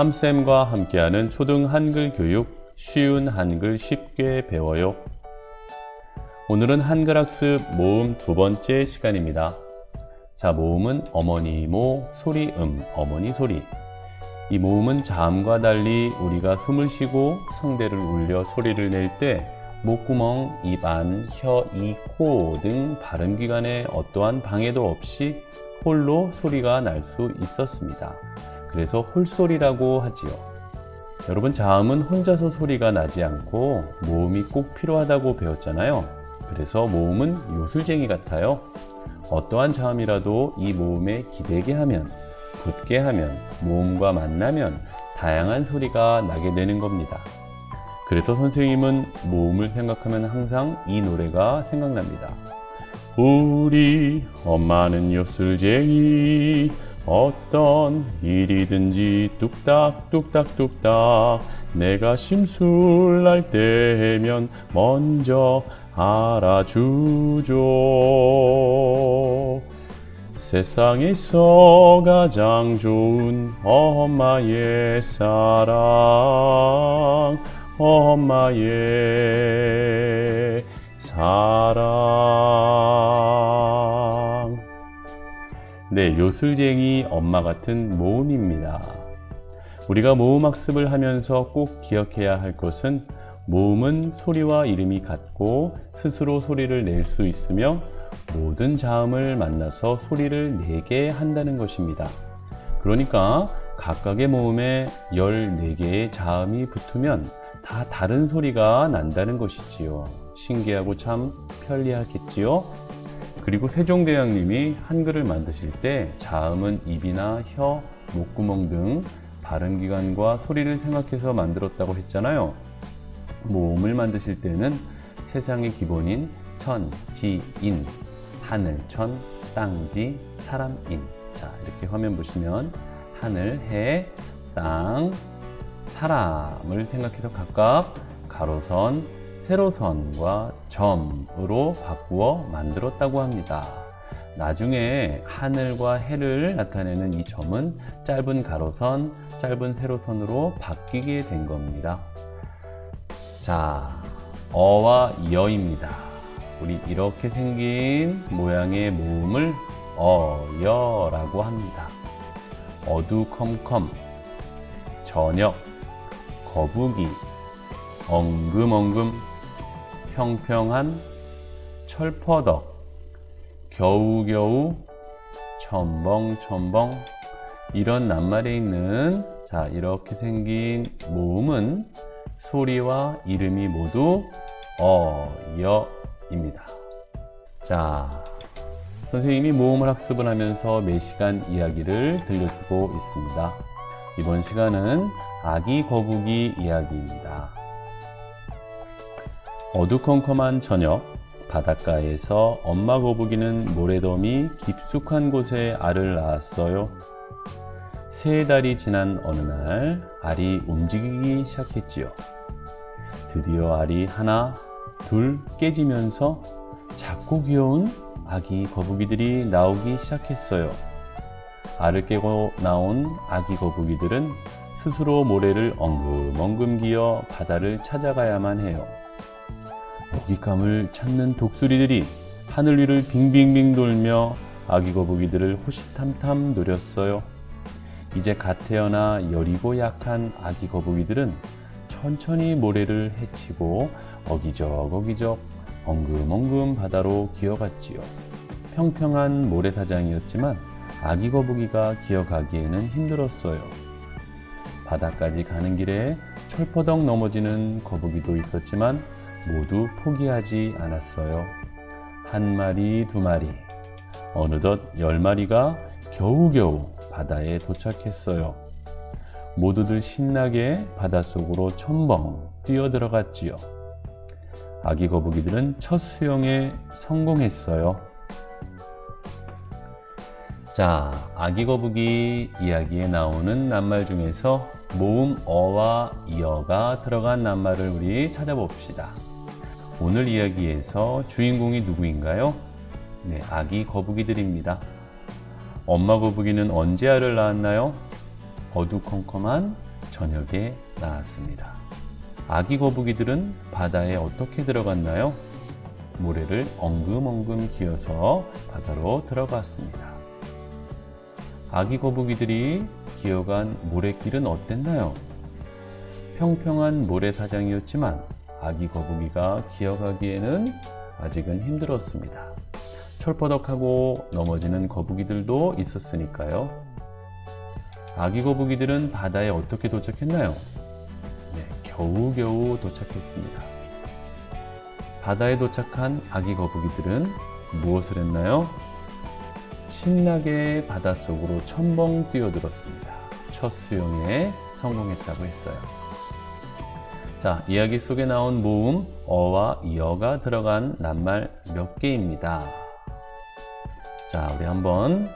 함쌤과 함께하는 초등 한글 교육 쉬운 한글 쉽게 배워요. 오늘은 한글 학습 모음 두 번째 시간입니다. 자, 모음은 어머니 모 소리 음 어머니 소리. 이 모음은 자음과 달리 우리가 숨을 쉬고 성대를 울려 소리를 낼 때 목구멍, 입 안, 혀, 이, 코 등 발음 기관에 어떠한 방해도 없이 홀로 소리가 날 수 있었습니다. 그래서 홀소리라고 하지요. 여러분 자음은 혼자서 소리가 나지 않고 모음이 꼭 필요하다고 배웠잖아요. 그래서 모음은 요술쟁이 같아요. 어떠한 자음이라도 이 모음에 기대게 하면, 붙게 하면, 모음과 만나면 다양한 소리가 나게 되는 겁니다. 그래서 선생님은 모음을 생각하면 항상 이 노래가 생각납니다. 우리 엄마는 요술쟁이 어떤 일이든지 뚝딱 뚝딱 뚝딱 내가 심술날 때면 먼저 알아주죠. 세상에서 가장 좋은 엄마의 사랑 엄마의 사랑 네, 요술쟁이 엄마 같은 모음입니다. 우리가 모음 학습을 하면서 꼭 기억해야 할 것은 모음은 소리와 이름이 같고 스스로 소리를 낼 수 있으며 모든 자음을 만나서 소리를 내게 한다는 것입니다. 그러니까 각각의 모음에 14개의 자음이 붙으면 다 다른 소리가 난다는 것이지요. 신기하고 참 편리하겠지요. 그리고 세종대왕님이 한글을 만드실 때 자음은 입이나 혀, 목구멍 등 발음 기관과 소리를 생각해서 만들었다고 했잖아요. 모음을 만드실 때는 세상의 기본인 천, 지, 인, 하늘, 천, 땅, 지, 사람, 인. 자, 이렇게 화면 보시면 하늘, 해, 땅, 사람을 생각해서 각각 가로선, 세로선과 점으로 바꾸어 만들었다고 합니다. 나중에 하늘과 해를 나타내는 이 점은 짧은 가로선, 짧은 세로선으로 바뀌게 된 겁니다. 자, 어와 여입니다. 우리 이렇게 생긴 모양의 모음을 어여라고 합니다. 어두컴컴, 저녁, 거북이, 엉금엉금, 평평한, 철퍼덕, 겨우겨우, 첨벙첨벙 이런 낱말에 있는 자 이렇게 생긴 모음은 소리와 이름이 모두 어여입니다. 자 선생님이 모음을 학습을 하면서 매 시간 이야기를 들려주고 있습니다. 이번 시간은 아기 거북이 이야기입니다. 어두컴컴한 저녁, 바닷가에서 엄마 거북이는 모래더미 깊숙한 곳에 알을 낳았어요. 세 달이 지난 어느 날, 알이 움직이기 시작했지요. 드디어 알이 하나, 둘 깨지면서 작고 귀여운 아기 거북이들이 나오기 시작했어요. 알을 깨고 나온 아기 거북이들은 스스로 모래를 엉금엉금 기어 바다를 찾아가야만 해요. 먹잇감을 찾는 독수리들이 하늘 위를 빙빙빙 돌며 아기 거북이들을 호시탐탐 노렸어요. 이제 갓 태어나 여리고 약한 아기 거북이들은 천천히 모래를 헤치고 어기적 어기적 엉금엉금 바다로 기어갔지요. 평평한 모래사장이었지만 아기 거북이가 기어가기에는 힘들었어요. 바다까지 가는 길에 철퍼덕 넘어지는 거북이도 있었지만 모두 포기하지 않았어요. 한 마리, 두 마리, 어느덧 열 마리가 겨우겨우 바다에 도착했어요. 모두들 신나게 바닷속으로 첨벙 뛰어들어갔지요. 아기 거북이들은 첫 수영에 성공했어요. 자, 아기 거북이 이야기에 나오는 낱말 중에서 모음 어와 이어가 들어간 낱말을 우리 찾아봅시다. 오늘 이야기에서 주인공이 누구인가요? 네, 아기 거북이들입니다. 엄마 거북이는 언제 알을 낳았나요? 어두컴컴한 저녁에 나왔습니다. 아기 거북이들은 바다에 어떻게 들어갔나요? 모래를 엉금엉금 기어서 바다로 들어갔습니다. 아기 거북이들이 기어간 모래길은 어땠나요? 평평한 모래사장이었지만 아기 거북이가 기어가기에는 아직은 힘들었습니다. 철퍼덕하고 넘어지는 거북이들도 있었으니까요. 아기 거북이들은 바다에 어떻게 도착했나요? 네, 겨우겨우 도착했습니다. 바다에 도착한 아기 거북이들은 무엇을 했나요? 신나게 바닷속으로 첨벙 뛰어들었습니다. 첫 수영에 성공했다고 했어요. 자, 이야기 속에 나온 모음 어와 여가 들어간 낱말 몇 개입니다. 자, 우리 한번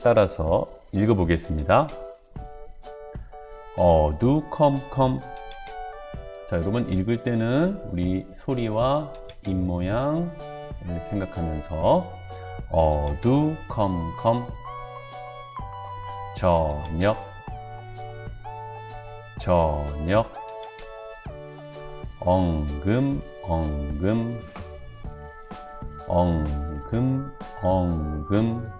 따라서 읽어보겠습니다. 어두컴컴. 자, 여러분 읽을 때는 우리 소리와 입 모양을 생각하면서 어두컴컴 저녁 저녁 엉금 엉금 엉금 엉금.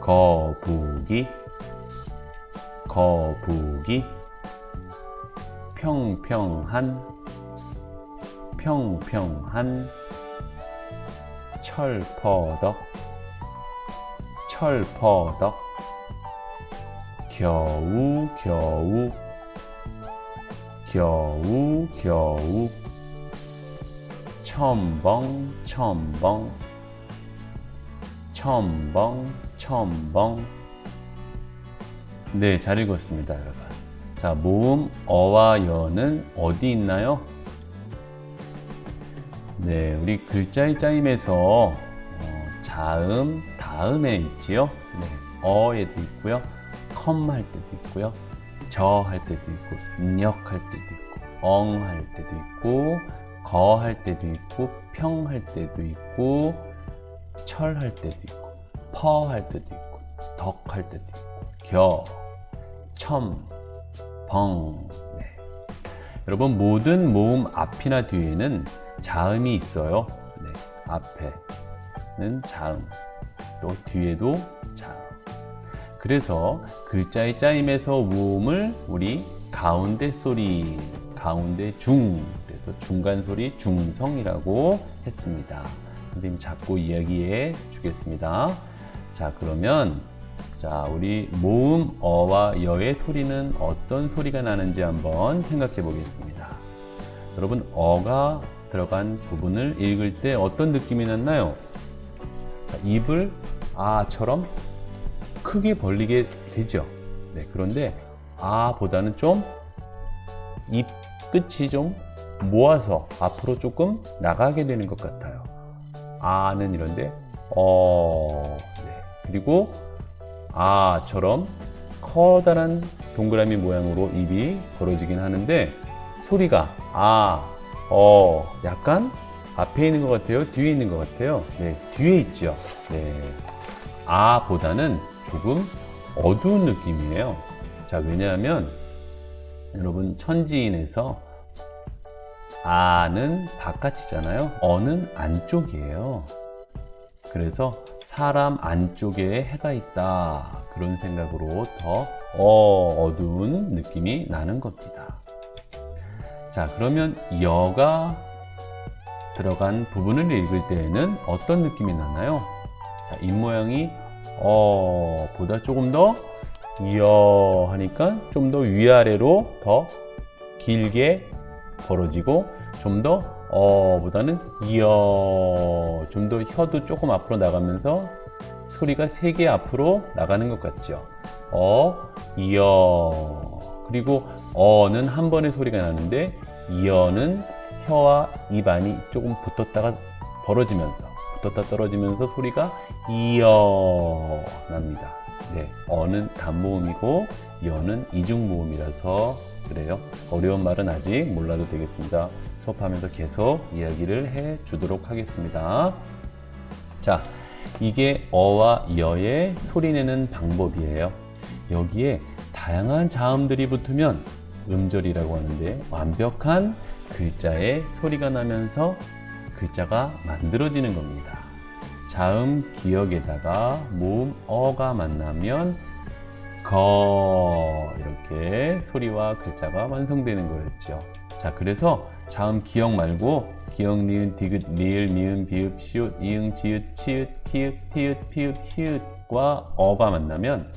거북이 거북이. 평평한 평평한. 철퍼덕 철퍼덕. 겨우 겨우 겨우 겨우 첨벙 첨벙 첨벙 첨벙 네, 잘 읽었습니다, 여러분. 자, 모음 어와 여는 어디 있나요? 네, 우리 글자의 짜임에서 어, 자음, 다음에 있지요. 네, 어에도 있고요. 컴 할 때도 있고요. 저 할 때도 있고, 역 할 때도 있고, 엉 할 때도 있고, 거 할 때도 있고, 평 할 때도 있고, 철 할 때도 있고, 퍼 할 때도 있고, 덕 할 때도 있고, 겨, 첨, 벙. 네. 여러분 모든 모음 앞이나 뒤에는 자음이 있어요. 네. 앞에는 자음, 또 뒤에도 자음. 그래서 글자의 짜임에서 모음을 우리 가운데 소리, 가운데 중, 그래서 중간 소리 중성이라고 했습니다. 선생님 잡고 이야기해 주겠습니다. 자, 그러면 자, 우리 모음 어와 여의 소리는 어떤 소리가 나는지 한번 생각해 보겠습니다. 여러분, 어가 들어간 부분을 읽을 때 어떤 느낌이 났나요? 자, 입을 아처럼 크게 벌리게 되죠. 네, 그런데 아보다는 좀 입 끝이 좀 모아서 앞으로 조금 나가게 되는 것 같아요. 아는 이런데 어 네. 그리고 아처럼 커다란 동그라미 모양으로 입이 벌어지긴 하는데 소리가 아, 어 약간 앞에 있는 것 같아요? 뒤에 있는 것 같아요? 네, 뒤에 있죠. 네. 아보다는 조금 어두운 느낌이에요. 자, 왜냐하면 여러분 천지인에서 아는 바깥이잖아요. 어는 안쪽이에요. 그래서 사람 안쪽에 해가 있다. 그런 생각으로 더 어, 어두운 느낌이 나는 겁니다. 자, 그러면 여가 들어간 부분을 읽을 때에는 어떤 느낌이 나나요? 자, 입 모양이 어 보다 조금 더여 하니까 좀 더 위아래로 더 길게 벌어지고 좀 더 어 보다는 이어 좀 더 혀도 조금 앞으로 나가면서 소리가 세 개 앞으로 나가는 것 같죠. 어, 이어 그리고 어는 한 번의 소리가 나는데 이어는 혀와 입안이 조금 붙었다가 벌어지면서 붙었다 떨어지면서 소리가 이어 납니다. 네, 어는 단모음이고 여는 이중모음이라서 그래요. 어려운 말은 아직 몰라도 되겠습니다. 수업하면서 계속 이야기를 해 주도록 하겠습니다. 자, 이게 어와 여의 소리 내는 방법이에요. 여기에 다양한 자음들이 붙으면 음절이라고 하는데 완벽한 글자의 소리가 나면서 글자가 만들어지는 겁니다. 자음 기억에다가 모음 어가 만나면 거 이렇게 소리와 글자가 완성되는 거였죠. 자, 그래서 자음 기억 말고 기억, 니은, 디귿, 리을, 미음, 비읍, 시옷, 이응, 지읒, 치읒, 키읔, 티읒, 피읒, 히읗과 어가 만나면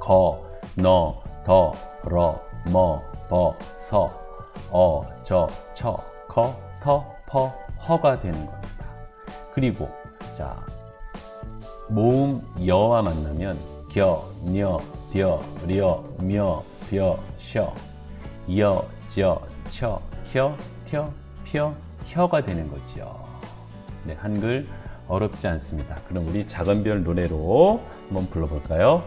거, 너, 더, 러, 머, 버, 서, 어, 저, 처, 커, 터, 퍼, 허가 되는 겁니다. 그리고 자 모음 여와 만나면 겨, 녀, 뎌, 려, 며, 벼, 셔, 여, 저, 처, 켜, 텨, 펴, 혀가 되는 거죠. 네, 한글 어렵지 않습니다. 그럼 우리 작은 별 노래로 한번 불러볼까요?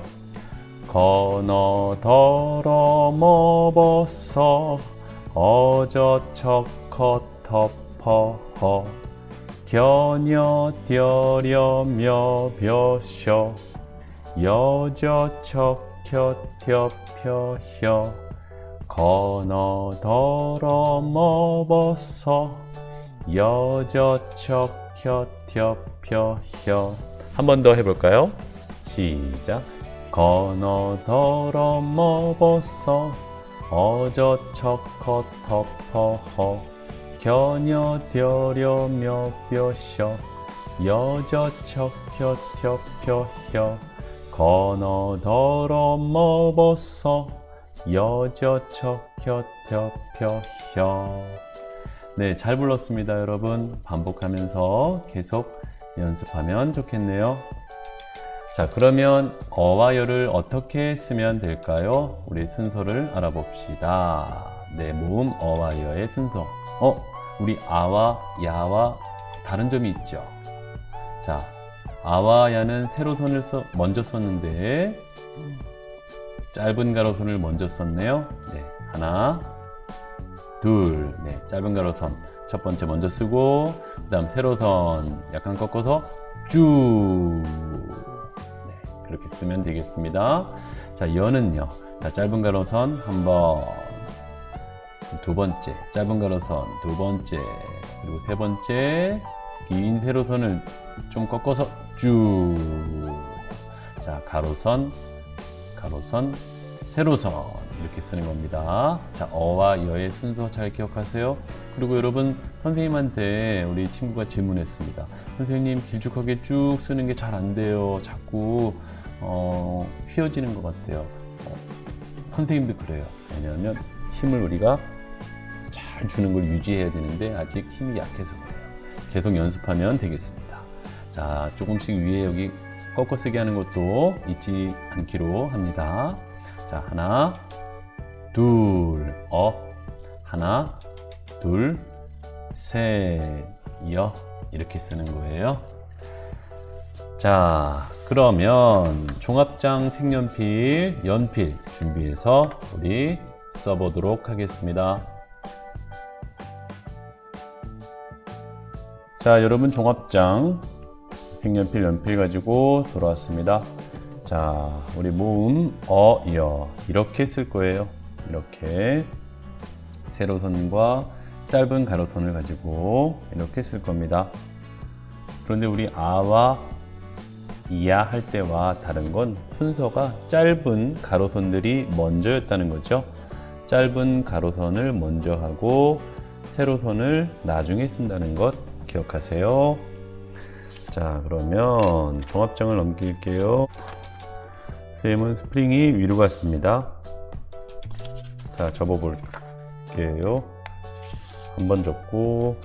건어 덜어 먹었어 어저척 컷터퍼 허 겨녀 뎌려며 벼셔 여저척 켜텨펴혀 건어 덜어 먹었어 여저척 켜텨펴혀. 한 번 더 해볼까요? 시작. 건어 덜어 먹었어 어저척 컷터퍼허 겨녀 뎌려며 벼셔 여저척 켜텨펴혀 건어 덜어 먹었어 여저척 켜텨펴혀 네, 잘 불렀습니다, 여러분. 반복하면서 계속 연습하면 좋겠네요. 자, 그러면 어와 여를 어떻게 쓰면 될까요? 우리 순서를 알아봅시다. 네, 모음 어와 여의 순서. 어, 우리 아와 야와 다른 점이 있죠. 자, 아와 야는 세로 선을 써, 먼저 썼는데 짧은 가로선을 먼저 썼네요. 네, 하나, 둘, 네, 짧은 가로선 첫 번째 먼저 쓰고 그다음 세로선 약간 꺾어서 쭉 네, 그렇게 쓰면 되겠습니다. 자, 여는요. 자, 짧은 가로선 한 번, 두 번째, 짧은 가로선 두 번째, 그리고 세 번째 긴 세로선을 좀 꺾어서 쭉. 자, 가로선, 가로선, 세로선 이렇게 쓰는 겁니다. 자, 어와 여의 순서 잘 기억하세요. 그리고 여러분 선생님한테 우리 친구가 질문했습니다. 선생님 길쭉하게 쭉 쓰는 게 잘 안 돼요. 자꾸 어, 휘어지는 것 같아요. 어, 선생님도 그래요. 왜냐하면 힘을 우리가 잘 주는 걸 유지해야 되는데 아직 힘이 약해서 그래요. 계속 연습하면 되겠습니다. 자, 조금씩 위에 여기 꺾어 쓰기 하는 것도 잊지 않기로 합니다. 자, 하나, 둘, 어, 하나, 둘, 셋, 여 이렇게 쓰는 거예요. 자, 그러면 종합장 색연필, 연필 준비해서 우리 써보도록 하겠습니다. 자, 여러분 종합장 색연필, 연필 가지고 돌아왔습니다. 자, 우리 모음 어, 여 이렇게 쓸 거예요. 이렇게 세로선과 짧은 가로선을 가지고 이렇게 쓸 겁니다. 그런데 우리 아와 이야 할 때와 다른 건 순서가 짧은 가로선들이 먼저였다는 거죠. 짧은 가로선을 먼저 하고 세로선을 나중에 쓴다는 것 기억하세요. 자, 그러면 종합장을 넘길게요. 쌤은 스프링이 위로 갔습니다. 자, 접어볼게요. 한 번 접고,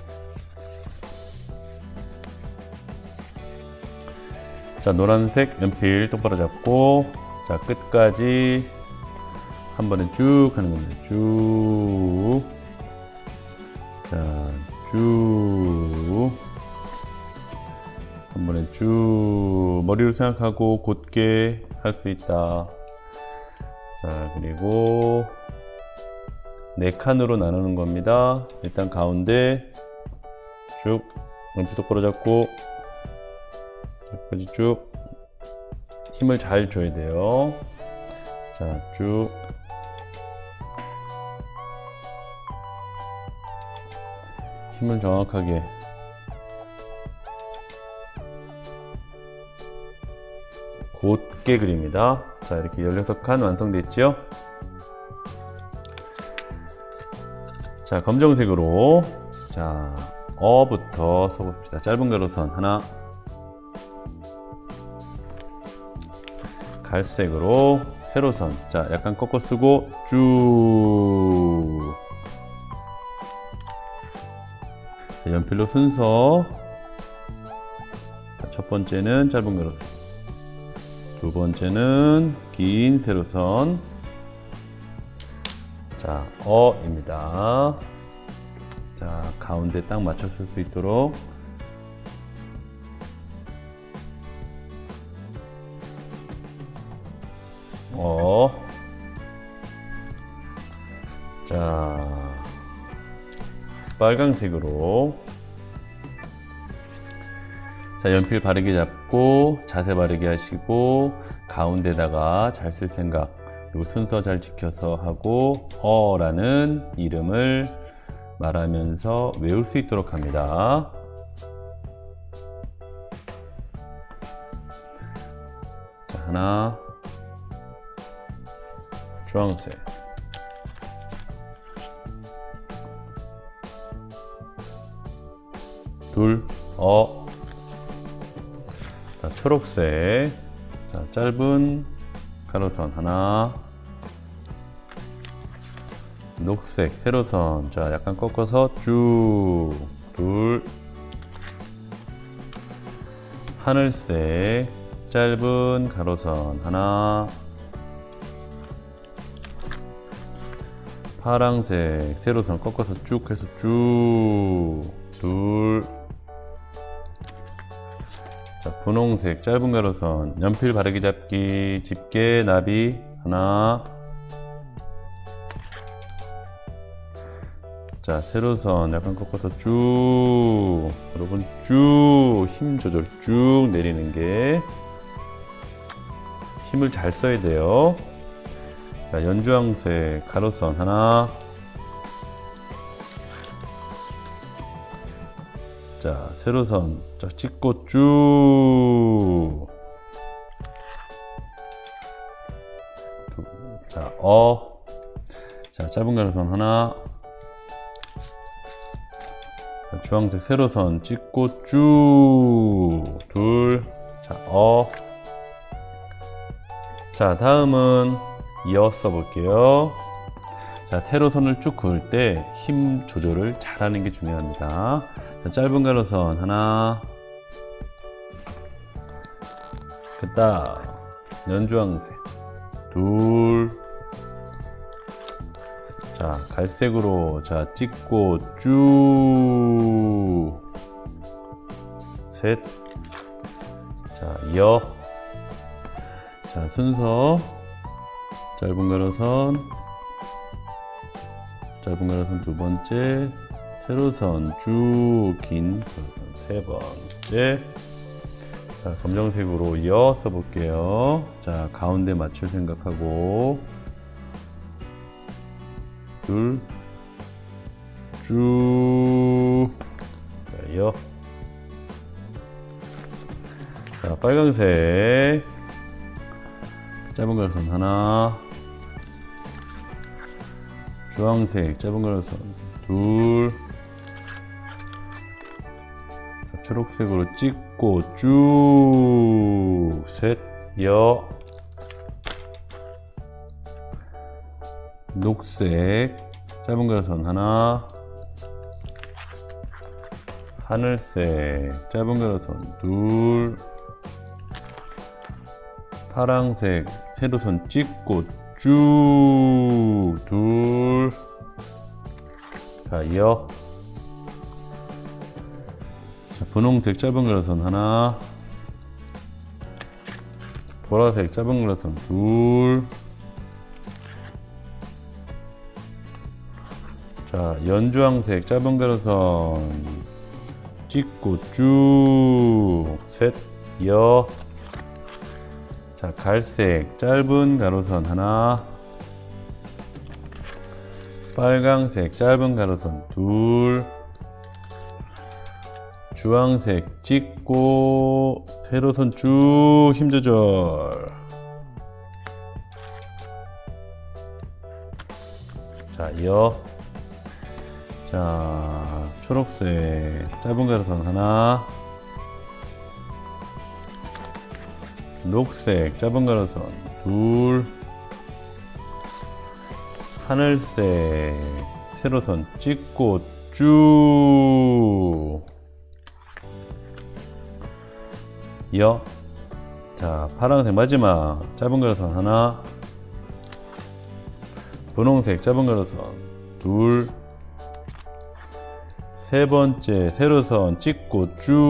자, 노란색 연필 똑바로 잡고, 자, 끝까지 한 번에 쭉 하는 겁니다. 쭉. 자, 쭉. 한 번에 쭉. 머리로 생각하고 곧게 할 수 있다. 자, 그리고 네 칸으로 나누는 겁니다. 일단 가운데 쭉 연필 똑바로 잡고 여기까지 쭉 힘을 잘 줘야 돼요. 자, 쭉. 힘을 정확하게. 곧게 그립니다. 자, 이렇게 16칸 완성됐죠? 자, 검정색으로. 자, 어부터 써봅시다. 짧은 가로선 하나. 갈색으로 세로선. 자, 약간 꺾어 쓰고 쭉. 연필로 순서. 자, 첫 번째는 짧은 가로선. 두 번째는 긴 세로선. 자, 어입니다. 자, 가운데 딱 맞췄을 수 있도록 어. 자, 빨강색으로. 자, 연필 바르게 잡고, 자세 바르게 하시고, 가운데다가 잘 쓸 생각, 그리고 순서 잘 지켜서 하고, 어라는 이름을 말하면서 외울 수 있도록 합니다. 자, 하나, 주황색 둘, 어. 자, 초록색. 자, 짧은 가로선 하나. 녹색, 세로선. 자, 약간 꺾어서 쭉. 둘. 하늘색, 짧은 가로선 하나. 파랑색 세로선 꺾어서 쭉 해서 쭉 둘. 자, 분홍색 짧은 가로선 연필 바르기 잡기 집게 나비 하나. 자, 세로선 약간 꺾어서 쭉 여러분 쭉 힘 조절 쭉 내리는 게 힘을 잘 써야 돼요. 자, 연주황색 가로선 하나. 자, 세로선 쫙 찍고 쭉. 두- 자, 어. 자, 짧은 가로선 하나. 자, 주황색 세로선 찍고 쭉. 둘. 자, 어. 자, 다음은 이어 써볼게요. 자, 세로선을 쭉 그을 때 힘 조절을 잘하는 게 중요합니다. 자, 짧은 가로선 하나. 됐다. 연주황색. 둘. 자, 갈색으로 자, 찍고 쭉. 셋. 자, 이어. 자, 순서. 짧은 가로선 짧은 가로선 두 번째 세로선 쭉 긴 가로선 세 번째. 자 검정색으로 이어 써볼게요. 자 가운데 맞출 생각하고. 둘 쭉 자, 이어. 자 빨강색. 짧은 가로선 하나 주황색 짧은 가로선 둘. 자, 초록색으로 찍고 쭉셋여. 녹색 짧은 가로선 하나. 하늘색 짧은 가로선 둘. 파랑색 세로선 찍고 쭉, 둘. 자, 이어. 자, 분홍색 짧은 가로선 하나. 보라색 짧은 가로선 둘. 자, 연주황색 짧은 가로선 찍고 쭉, 셋, 이어. 자, 갈색 짧은 가로선 하나. 빨강색 짧은 가로선 둘. 주황색 찍고 세로선 쭉 힘 조절. 자, 이어. 자, 초록색 짧은 가로선 하나. 녹색 짧은 가로선 둘. 하늘색 세로선 찍고 쭉. 이어. 자, 파란색 마지막 짧은 가로선 하나. 분홍색 짧은 가로선 둘. 세 번째 세로선 찍고 쭉.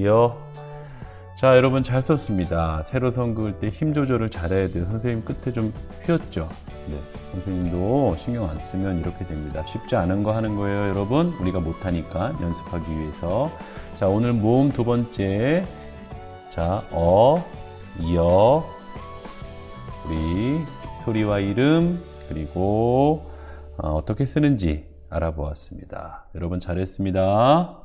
이어. 자, 여러분 잘 썼습니다. 세로선 그을 때 힘 조절을 잘해야 돼요. 선생님 끝에 좀 휘었죠? 네. 선생님도 신경 안 쓰면 이렇게 됩니다. 쉽지 않은 거 하는 거예요, 여러분. 우리가 못하니까 연습하기 위해서. 자, 오늘 모음 두 번째. 자, 어, 이어, 우리 소리와 이름, 그리고 어, 어떻게 쓰는지 알아보았습니다. 여러분 잘했습니다.